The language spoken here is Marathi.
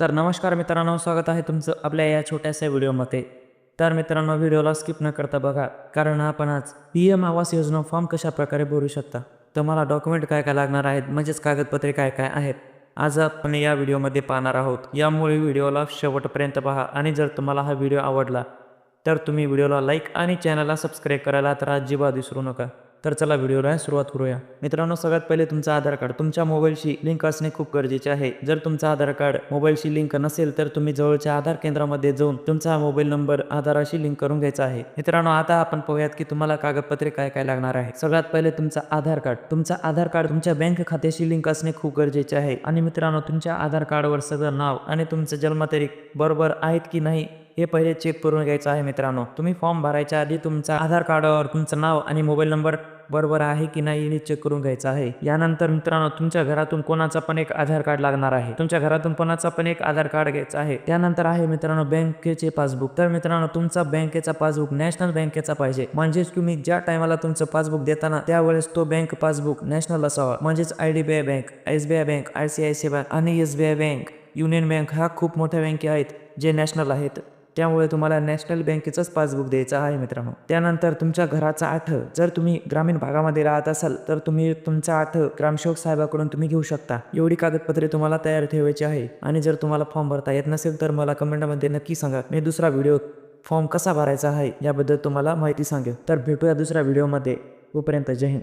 तर नमस्कार मित्रांनो स्वागत आहे तुमचं आपल्या या छोट्याशा व्हिडिओमध्ये. तर मित्रांनो व्हिडिओला स्किप न करता बघा कारण आपण आज P M Awas Yojana form कशा प्रकारे भरू शकता? तुम्हाला डॉक्युमेंट काय काय लागणार आहेत म्हणजेच कागदपत्रे काय काय आहेत आज आपण या व्हिडिओमध्ये पाहणार आहोत. यामुळे व्हिडिओला शेवटपर्यंत पहा आणि जर तुम्हाला हा व्हिडिओ आवडला तर तुम्ही व्हिडिओला लाईक आणि चॅनलला सबस्क्राईब करायला तर अजिबात विसरू नका. तर चला व्हिडिओला सुरुवात करूया. मित्रांनो सगळ्यात पहिले तुमचं आधार कार्ड. तुमच्या मोबाईलशी लिंक असणे खूप गरजेचे आहे. जर तुमचं आधार कार्ड मोबाईलशी लिंक नसेल तर तुम्ही जवळच्या आधार केंद्रामध्ये जाऊन तुमचा मोबाईल नंबर आधाराशी लिंक करून घ्यायचा आहे. मित्रांनो आता आपण पाहूयात की तुम्हाला कागदपत्रे काय काय लागणार आहे. सगळ्यात पहिले तुमचा आधार कार्ड. तुमचा आधार कार्ड तुमच्या बँक खात्याशी लिंक असणे खूप गरजेचे आहे. आणि मित्रांनो तुमच्या आधार कार्डवर सगळं नाव आणि तुमचं जन्मतारीख बरोबर आहेत की नाही हे पहिले चेक करून घ्यायचं आहे मित्रांनो. तुम्ही फॉर्म भरायच्या आधी तुमचा आधार कार्डवर तुमचं नाव आणि मोबाईल नंबर बरोबर आहे की नाही हे चेक करून घ्यायचं आहे. यानंतर मित्रांनो तुमच्या घरातून कोणाचा पण एक आधार कार्ड लागणार आहे. तुमच्या घरातून कोणाचा पण एक आधार कार्ड घ्यायचा आहे. त्यानंतर आहे मित्रांनो बँकेचे पासबुक तर मित्रांनो तुमचा बँकेचा पासबुक नॅशनल बँकेचा पाहिजे. म्हणजेच तुम्ही ज्या टायमाला तुमचं पासबुक देताना त्यावेळेस तो बँक पासबुक नॅशनल असावा. म्हणजेच I D B I bank S B I bank I C I C bank आणि S B I bank union bank ह्या खूप मोठ्या बँके आहेत जे नॅशनल आहेत. त्यामुळे तुम्हाला नॅशनल बँकेचंच पासबुक द्यायचं आहे मित्रांनो. त्यानंतर तुमच्या घराचा आठ जर तुम्ही ग्रामीण भागामध्ये राहत असाल तर तुम्ही तुमचा आठ ग्रामसेवक साहेबाकडून तुम्ही घेऊ शकता. एवढी कागदपत्रे तुम्हाला तयार ठेवायची आहे. आणि जर तुम्हाला फॉर्म भरता येत नसेल तर मला कमेंटमध्ये नक्की सांगा. मी दुसरा व्हिडिओ फॉर्म कसा भरायचा आहे याबद्दल तुम्हाला माहिती सांगेल तर भेटूया दुसऱ्या व्हिडिओमध्ये. तोपर्यंत जय हिंद.